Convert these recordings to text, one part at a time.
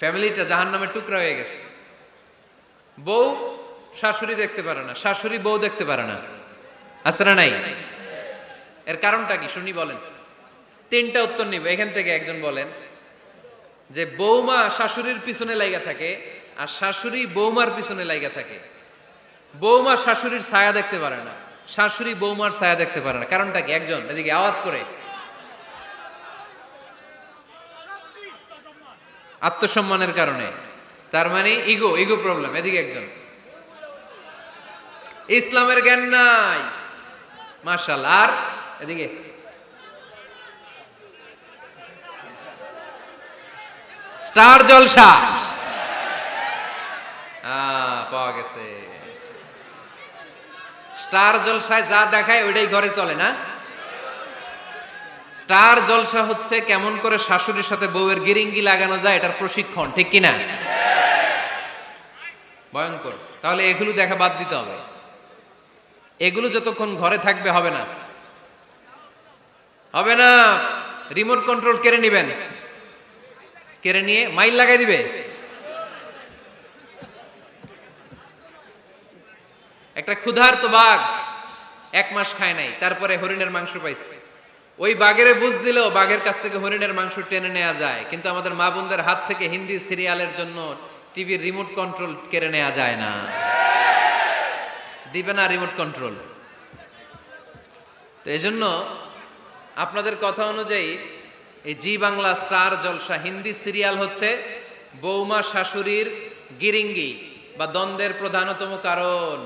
ফ্যামিলিটা জাহান নামের টুকরা হয়ে গেছে। বউ শাশুড়ি দেখতে পারে না, শাশুড়ি বউ দেখতে পারে না। না নাই? এর কারণটা কি? শুনি বলেন। তিনটা উত্তর নিব। এখান থেকে একজন বলেন যে, বৌমা শাশুড়ির পিছনে লাইগা থাকে আর শাশুড়ি বৌমার পিছনে লাইগা থাকে। বৌমা শাশুড়ির ছায়া দেখতে পারে না, শাশুড়ি বৌমার ছায়া দেখতে পারে না। কারণটা কি? একজন, এদিকে আওয়াজ করে। আত্মসম্মানের কারণে। তার মানে ইগো ইগো প্রবলেম, এদিকে একজন। ইসলামের জ্ঞান নাই। মার্শাল আর এদিকে। স্টার জলসা। পাওয়া গেছে। স্টার জলসায় যা দেখায় ওইটাই ঘরে চলে না? স্টার জলসা হচ্ছে কেমন করে শাশুড়ির সাথে বউয়ের গিরিঙ্গি লাগানো যায় এটার প্রশিক্ষণ, ঠিক কিনা? ভয়ঙ্কর। তাহলে এগুলো দেখা বাদ দিতে হবে। এগুলো যতক্ষণ ঘরে থাকবে হবে না। হবে না। রিমোট কন্ট্রোল কেড়ে নিবেন। কেড়ে নিয়ে মাইল লাগাই দিবে। একটা ক্ষুধার্ত বাঘ এক মাস খায় নাই, তারপরে হরিণের মাংস পাইছে। ওই বাঘের বুঝ দিলেও বাঘের কাছ থেকে হরিণের মাংস টেনে নেওয়া যায়। কিন্তু আমাদের মা বোনদের হাত থেকে হিন্দি সিরিয়ালের জন্য টিভির রিমোট কন্ট্রোল কেড়ে নেওয়া যায় না। দিবে না রিমোট কন্ট্রোল। তো এই জন্য আপনাদের কথা অনুযায়ী এই Zee Bangla Star Jalsha Hindi serial হচ্ছে বৌমা শাশুড়ির গিরিঙ্গি বা দ্বন্দ্বের প্রধানতম কারণ।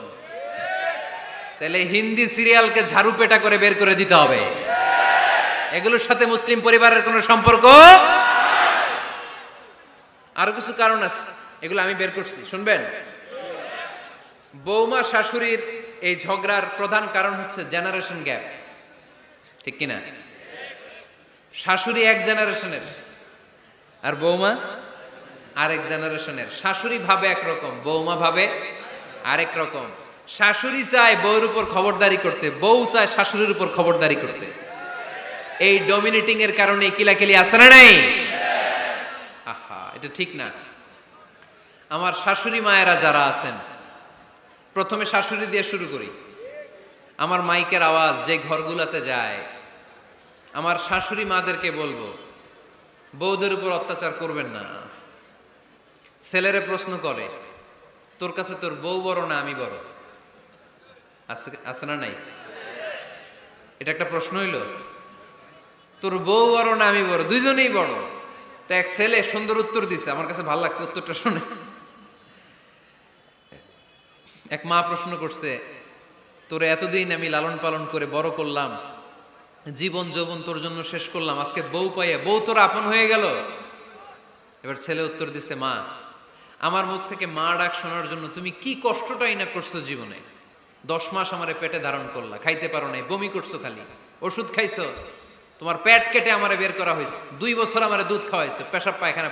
তাহলে হিন্দি সিরিয়ালকে ঝাড়ু পেটা করে বের করে দিতে হবে। এগুলোর সাথে মুসলিম পরিবারের কোনো সম্পর্ক? আরও কিছু কারণ আছে, এগুলো আমি বের করছি, শুনবেন? বৌমা শাশুড়ির এই ঝগড়ার প্রধান কারণ হচ্ছে জেনারেশন গ্যাপ ঠিক কিনা? শাশুড়ি এক জেনারেশনের আর বৌমা আরেক জেনারেশনের শাশুড়ি ভাবে একরকম, বৌমা ভাবে আরেক রকম। শাশুড়ি চায় বউর উপর খবরদারি করতে, বউ চায় শাশুড়ির উপর খবরদারি করতে। এই ডমিনেটিং এর কারণে কিলাকিলি আসে না নাই? আহা, এটা ঠিক না। আমার শাশুড়ি মায়েরা যারা আছেন, প্রথমে শাশুড়ি দিয়ে শুরু করি। আমার মাইকের আওয়াজ যে ঘরগুলোতে যায়, আমার শাশুড়ি মাদেরকে বলব, বউদের উপর অত্যাচার করবেন না। ছেলেরে প্রশ্ন করে, তোর কাছে তোর বউ বড় না আমি বড়? আছে আছে না নাই? এটা একটা প্রশ্ন হইল। তোর বউ বড় না, আমি বড়, দুইজনেই বড়। তো এক ছেলে সুন্দর উত্তর দিছে, আমার কাছে ভালো লাগছে উত্তরটা শুনে। এক মা প্রশ্ন করছে, তোর এতদিন আমি লালন পালন করে বড় করলাম, জীবন যৌবন তোর জন্য শেষ করলাম, আজকে বউ পাইয়া, বউ তোর আপন হয়ে গেল? এবার ছেলে উত্তর দিছে, মা, আমার মুখ থেকে মা ডাক শোনার জন্য তুমি কি কষ্টটাই না করছ জীবনে? দশ মাস আমার পেটে ধারণ করলা, খাইতে পারো নাই, বমি করছ খালি, ওষুধ খাইছো? তোমার পেট কেটে আমারে বের করা হয়েছে। দুই বছর আমারে দুধ খাওয়াইছো, পেশাব পায়খানা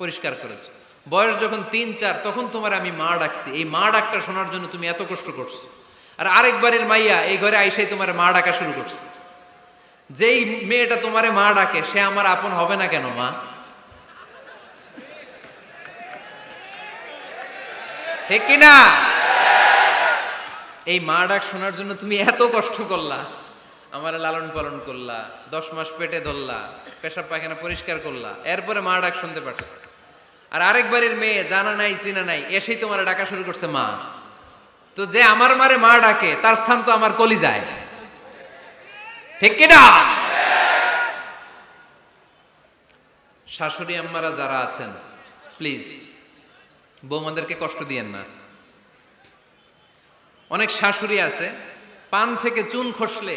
পরিষ্কার করেছ। বয়স যখন তিন, চার, তখন তোমার আমি মা ডাকছি। এই মা ডাকটা শোনার জন্য তুমি এত কষ্ট করছ। আর আরেকবারের মাইয়া এই ঘরে আইসাই তোমার মা ডাকা শুরু করছে। যেই মেয়েটা তোমারে মা ডাকে, সে আমার আপন হবে না কেন, মা? ঠিক কিনা? এই মা ডাক শোনার জন্য তুমি এত কষ্ট করলা। আমার লালন পালন করলা, দশ মাস পেটে ধরলা, পেশাব পায়খানা পরিষ্কার করলা, এরপরে মা ডাক শুনতে পারছ। আর আরেক বাড়ির মেয়ে জানা নাই, চিনা নাই, এসেই তোমার ডাকা শুরু করছে মা। তো যে আমার মারে মা ডাকে, তার স্থান তো আমার কলি যায় ঠিক কিনা শাশুড়ি আম্মারা যারা আছেন, প্লিজ, বৌমাদেরকে কষ্ট দিয়েন না। অনেক শাশুড়ি আছে, পান থেকে চুন খসলে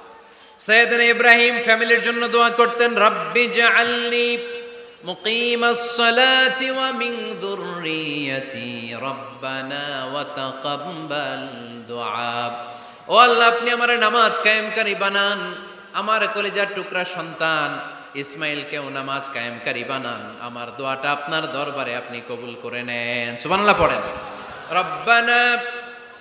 সৈয়দিন ইব্রাহিম ফ্যামিলির জন্য দোয়া করতেন, রব্বি জাআলনি মুকিমাস সালাতি ওয়া মিন যুররিয়াতি রব্বানা ওয়া তাকাব্বাল দুআ। ও আল্লাহ, আপনি আমার নামাজ কায়েমকারী বানান, আমার কলিজার টুকরা সন্তান ইসমাইল কেও নামাজ কায়েমকারী বানান। আমার দোয়াটা আপনার দরবারে আপনি কবুল করে নেন। সুবহানাল্লাহ পড়েন। রব্বানা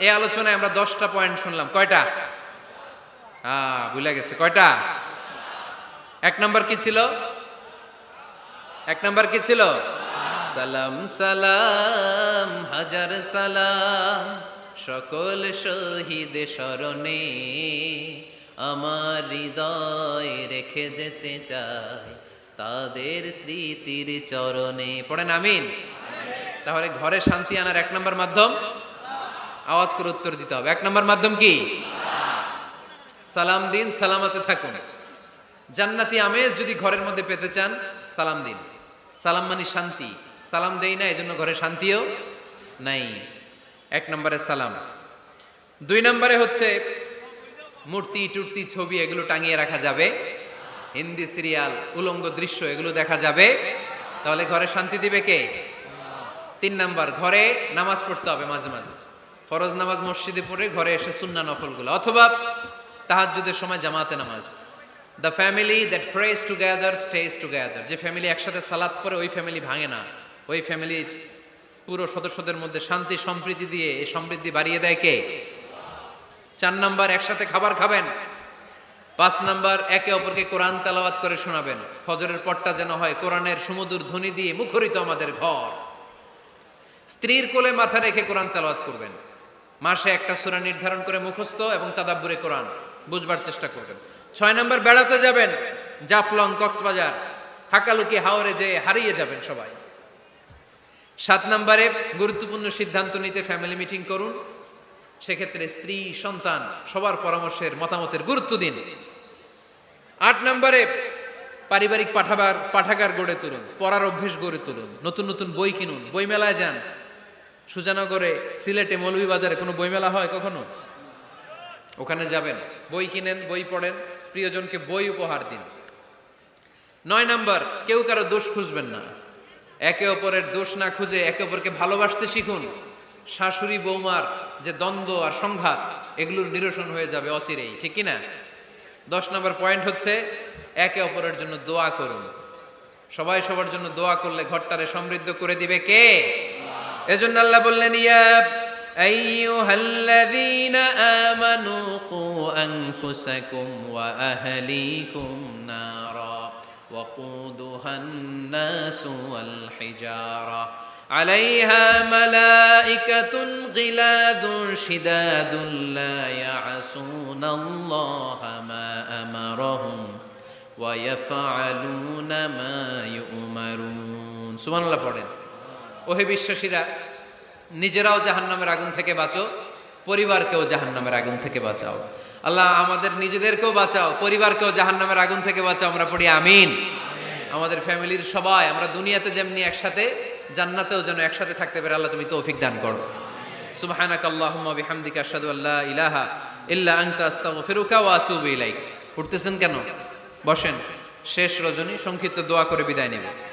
এই আলোচনায় আমরা দশটা পয়েন্ট শুনলাম। কয়টা? হ্যাঁ ভুলে গেছে। কয়টা? এক নম্বর কি ছিল? এক নম্বর কি ছিল? সালাম সালাম, হাজার সালাম। সকল শহীদ স্মরণে আমার হৃদয় রেখে যেতে চাই। তাদের স্মৃতির চরণে। পড়েন আমিন। তাহলে ঘরে শান্তি আনার এক নম্বর মাধ্যম? আওয়াজ করে উত্তর দিতে হবে। এক নম্বর মাধ্যম কি? সালাম দিন, সালামাতে থাকুন। জান্নাতি আমেজ যদি ঘরের মধ্যে পেতে চান, সালাম দিন। সালাম মানে শান্তি। সালাম দেই না, এজন্য ঘরে শান্তিও নাই। এক নম্বরে সালাম। দুই নম্বরে হচ্ছে, মূর্তি, টুর্তি, ছবি, এগুলো টাঙিয়ে রাখা যাবে। হিন্দি সিরিয়াল, উলঙ্গ দৃশ্য, এগুলো দেখা যাবে। তাহলে ঘরে শান্তি দিবে কে? তিন নাম্বার, ঘরে নামাজ পড়তে হবে মাঝে মাঝে। ফরজ নামাজ মসজিদে পড়ে ঘরে এসে সুন্না নফলগুলো অথবা তাহাজ্জুদের সময় জামাতে নামাজ। The family that prays together stays together যে ফ্যামিলি একসাথে সালাদ পরে ওই ফ্যামিলি ভাঙে না। ওই ফ্যামিলির পুরো সদস্যদের মধ্যে শান্তি, সম্প্রীতি দিয়ে এই সমৃদ্ধি বাড়িয়ে দেয় কে? চার নাম্বার, একসাথে খাবার খাবেন। পাঁচ নাম্বার, একে অপরকে কোরআন তেলাওয়াত করে শোনাবেন। ফজরের পটটা যেন হয় কোরআনের সুমধুর ধ্বনি দিয়ে মুখরিত আমাদের ঘর। স্ত্রীর কোলে মাথা রেখে কোরআন তেলাওয়াত করবেন। মাসে একটা সূরা নির্ধারণ করে মুখস্থ এবং তাদাব্বুরে কোরআন। বুঝবার চেষ্টা করবেন। ছয় নম্বর, বেড়াতে যাবেন। জাফলং, কক্সবাজার। হাকালুকি হাওরে যে হারিয়ে যাবেন সবাই। সাত নম্বরে, গুরুত্বপূর্ণ সিদ্ধান্ত নিতে ফ্যামিলি মিটিং করুন। সেক্ষেত্রে স্ত্রী, সন্তান, সবার পরামর্শের মতামতের গুরুত্ব দিন। আট নম্বরে, পারিবারিক পাঠাবার, পাঠাগার গড়ে তুলুন। পড়ার অভ্যেস গড়ে তুলুন। নতুন নতুন বই কিনুন। বই মেলায় যান। সুজানগরে, সিলেটে মৌলভীবাজারে কোনো বইমেলা হয় কখনো? ওখানে যাবেন, বই কিনেন, বই পড়েন, প্রিয়জনকে বই উপহার দিন। নয় নাম্বার, কেউ কারও দোষ খুঁজবেন না। একে অপরের দোষ না খুঁজে একে অপরকে ভালোবাসতে শিখুন। শাশুড়ি, বৌমার যে দ্বন্দ্ব আর সংঘাত, এগুলোর নিরসন হয়ে যাবে অচিরেই, ঠিক কি না? দশ নম্বর পয়েন্ট হচ্ছে, একে অপরের জন্য দোয়া করুন। সবাই সবার জন্য দোয়া করলে ঘরটারে সমৃদ্ধ করে দিবে কে? এজন্য আল্লাহ বললেন ইয়া আইয়ুহাল্লাযীনা আমানু কু আনফুসাকুম ওয়া আহলিকুম নারা وقودها الناس والحجارة عليها ملائكة غلاظ شداد لا يعصون الله ما أمرهم ويفعلون ما يؤمرون سبحان الله পড়েন ওহে বিশ্বাসীরা, নিজেরাও জাহান্নামের আগুন থেকে বাঁচো, পরিবারকেও জাহান্নামের আগুন থেকে বাঁচাও। আল্লাহ, আমাদের নিজেদেরকেও বাঁচাও, পরিবারকেও জাহান্নামের আগুন থেকে বাঁচাও, আমরা পড়ি আমিন। আমাদের ফ্যামিলির সবাই, আমরা দুনিয়াতে যেমনি একসাথে, জান্নাতেও যেন একসাথে থাকতে পারে, আল্লাহ তুমি তৌফিক দান করো। সুবহানাক আল্লাহুম্মা বিহামদিকা আশহাদু আল্লা ইলাহা ইল্লা আনতা, আস্তাগফিরুকা ওয়া আতুবু ইলাইক। উঠতেছেন কেন? বসেন, শেষ রজনী, সংক্ষিপ্ত দোয়া করে বিদায় নেব।